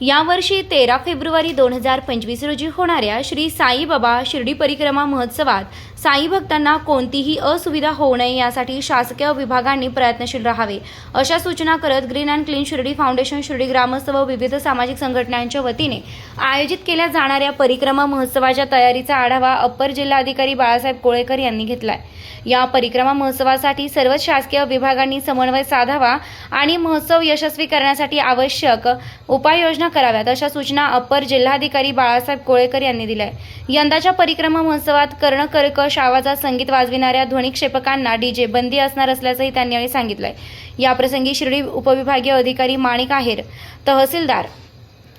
यावर्षी तेरा फेब्रुवारी दोन हजार पंचवीस रोजी होणाऱ्या श्री साईबाबा शिर्डी परिक्रमा महोत्सवात साई भक्तांना कोणतीही असुविधा होऊ नये यासाठी शासकीय विभागांनी प्रयत्नशील राहावे अशा सूचना करत green and clean Shirdi foundation Shirdi ग्रामस्थ व विविध सामाजिक संघटनांच्या वतीने आयोजित केल्या जाणाऱ्या परिक्रमा महोत्सवाच्या तयारीचा आढावा अप्पर जिल्हाधिकारी बाळासाहेब कोळेकर यांनी घेतलाय. या परिक्रमा महोत्सवासाठी सर्वच शासकीय विभागांनी समन्वय साधावा आणि महोत्सव यशस्वी करण्यासाठी आवश्यक उपाययोजना कराव्यात अशा सूचना अपर जिल्हाधिकारी बाळासाहेब कोळेकर यांनी दिल्या यंदाच्या परिक्रमा महोत्सवात कर्णकर्कश आवाजात संगीत वाजविणाऱ्या ध्वनिक्षेपकांना डीजे बंदी असणार असल्याचंही त्यांनी यावेळी सांगितलंय. याप्रसंगी शिर्डी उपविभागीय अधिकारी माणिक आहेर तहसीलदार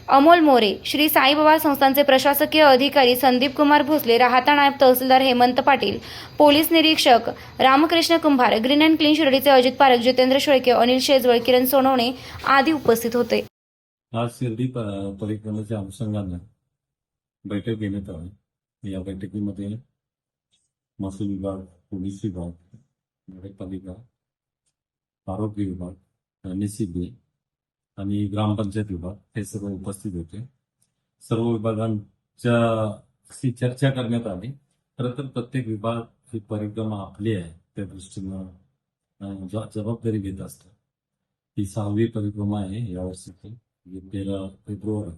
अमोल मोरे श्री साईबाबा संस्थांचे प्रशासकीय अधिकारी संदीप कुमार भोसले राहता नायब तहसीलदार हेमंत पाटील पोलीस निरीक्षक Ramkrishna Kumbhar green and clean शिर्डीचे Ajit Parakh Jitendra Shelke Anil Shejwal Kiran Sonawane आदी उपस्थित होते. आज शिर्डी प- परिक्रमेच्या अनुषंगानं बैठक घेण्यात आली. या बैठकीमध्ये महसूल विभाग पोलीस विभाग नगरपालिका आरोग्य विभाग एन आणि ग्रामपंचायत विभाग हे सर्व उपस्थित होते. सर्व विभागांच्या चर्चा करण्यात आली. खरं तर प्रत्येक विभाग ही परिक्रमा आपली आहे त्या दृष्टीनं जबाबदारी घेत असतात ही सहावी परिक्रमा आहे यावर्षीची. म्हणजे तेरा फेब्रुवारी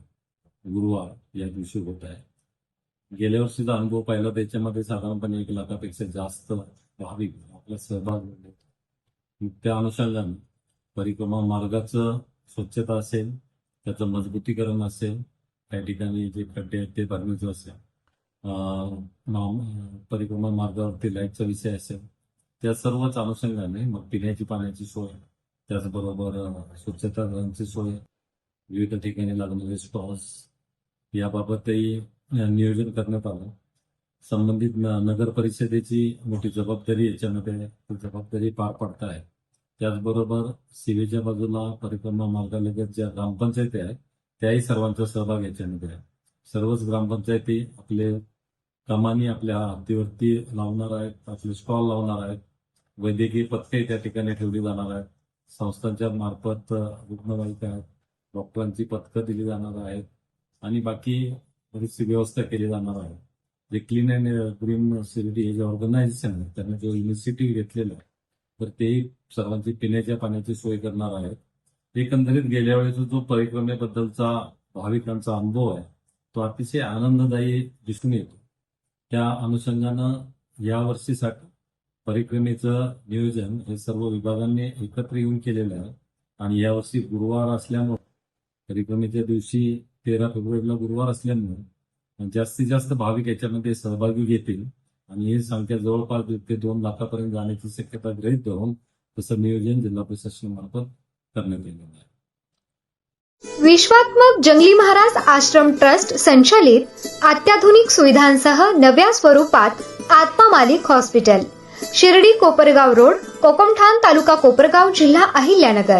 गुरुवार या दिवशी होत आहे गेल्या वर्षीचा अनुभव पाहिला त्याच्यामध्ये साधारणपणे एक लाखापेक्षा जास्त भाविक आपला सहभाग मिळतो मग त्या अनुषंगाने परिक्रमा मार्गाचं स्वच्छता असेल त्याचं मजबूतीकरण असेल त्या ठिकाणी जे खड्डे आहेत ते भरण्याचं असेल परिक्रमा मार्गावरती लाईटचा विषय असेल त्या सर्वच अनुषंगाने मग पिण्याची पाण्याची सोय त्याचबरोबर स्वच्छता सोय विविध ठिकाणी लागणारे स्टॉल्स याबाबतही नियोजन करण्यात आलं. संबंधित नगर परिषदेची मोठी जबाबदारी याच्यामध्ये जबाबदारी पार पडत आहे. त्याचबरोबर सीवेच्या बाजूला परिक्रमा मार्गालगत ज्या ग्रामपंचायती आहेत त्याही सर्वांचा सहभाग याच्यामध्ये आहे. सर्वच ग्रामपंचायती आपले कमानी आपल्या हद्दीवरती लावणार आहेत आपले स्टॉल लावणार आहेत. वैद्यकीय पथके त्या ठिकाणी ठेवली जाणार आहेत. संस्थांच्या मार्फत रुग्णवाहिका आहेत. डॉक्टरांची पथकं दिली जाणार आहेत आणि बाकी बरीचशी व्यवस्था केली जाणार आहे. जे क्लीन अँड ग्रीन सिटी हे जे ऑर्गनायझेशन आहे त्यांनी जो इनिशिएटिव्ह घेतलेला आहे तर तेही सर्वांची पिण्याच्या पाण्याची सोय करणार आहेत. एकंदरीत गेल्या वेळेचा जो परिक्रमेबद्दलचा भाविकांचा अनुभव आहे तो अतिशय आनंददायी दिसून येतो. त्या अनुषंगानं या वर्षीसाठी परिक्रमेचं नियोजन हे सर्व विभागांनी एकत्र येऊन केलेलं आहे आणि यावर्षी गुरुवार असल्यामुळे परिक्रमेच्या दिवशी तेरा फेब्रुवारीला गुरुवार असल्यामुळे जास्तीत जास्त भाविक याच्यामध्ये सहभागी घेतील. आणि ही संख्या जवळपास दीड ते दोन लाखापर्यंत जाण्याची शक्यता गृहित धरून तसं नियोजन जिल्हा प्रशासनामार्फत करण्यात येणार आहे. विश्वात्मक जंगली महाराज आश्रम ट्रस्ट संचालित अत्याधुनिक सुविधांसह नव्या स्वरूपात आत्मा मालिक हॉस्पिटल शिर्डी कोपरगाव रोड कोकमठाण तालुका कोपरगाव जिल्हा अहिल्यानगर.